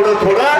थोडं थोडं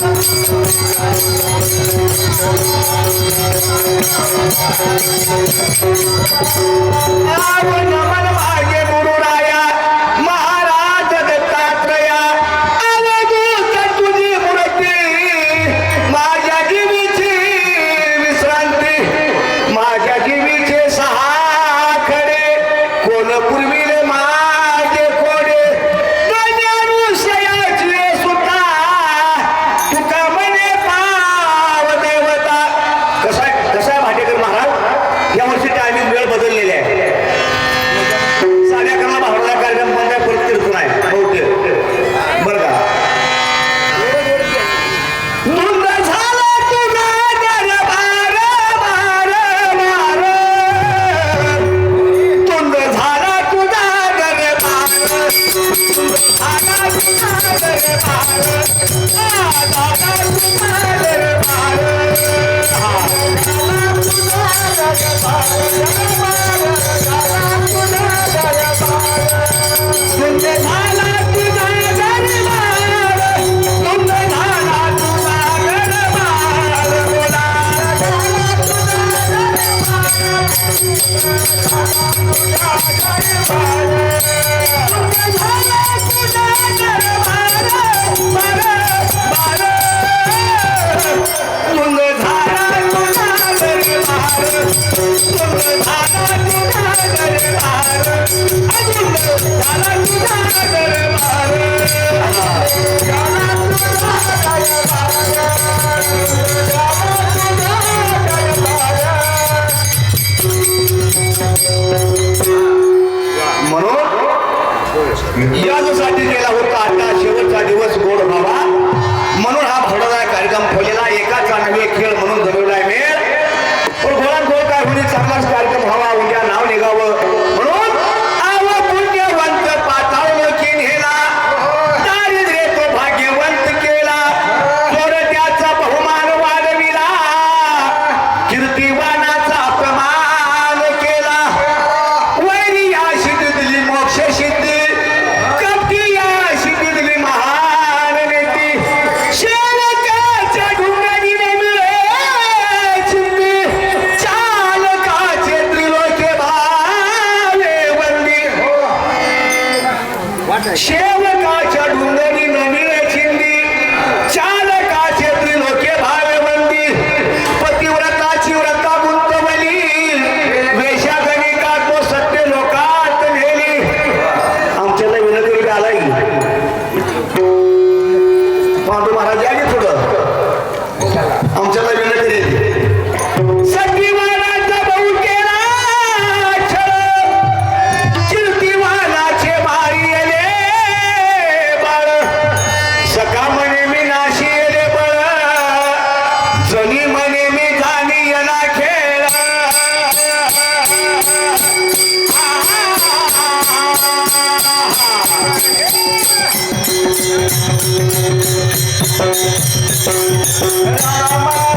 महाराज दत्तात्रया तुझी मृती माझ्या जीवीची विश्रांती माझ्या जीवीचे सहाखडे खरे कोण पूर्वी वेळ बदललेली आहे Мне శేవకాచరుందని నని Rama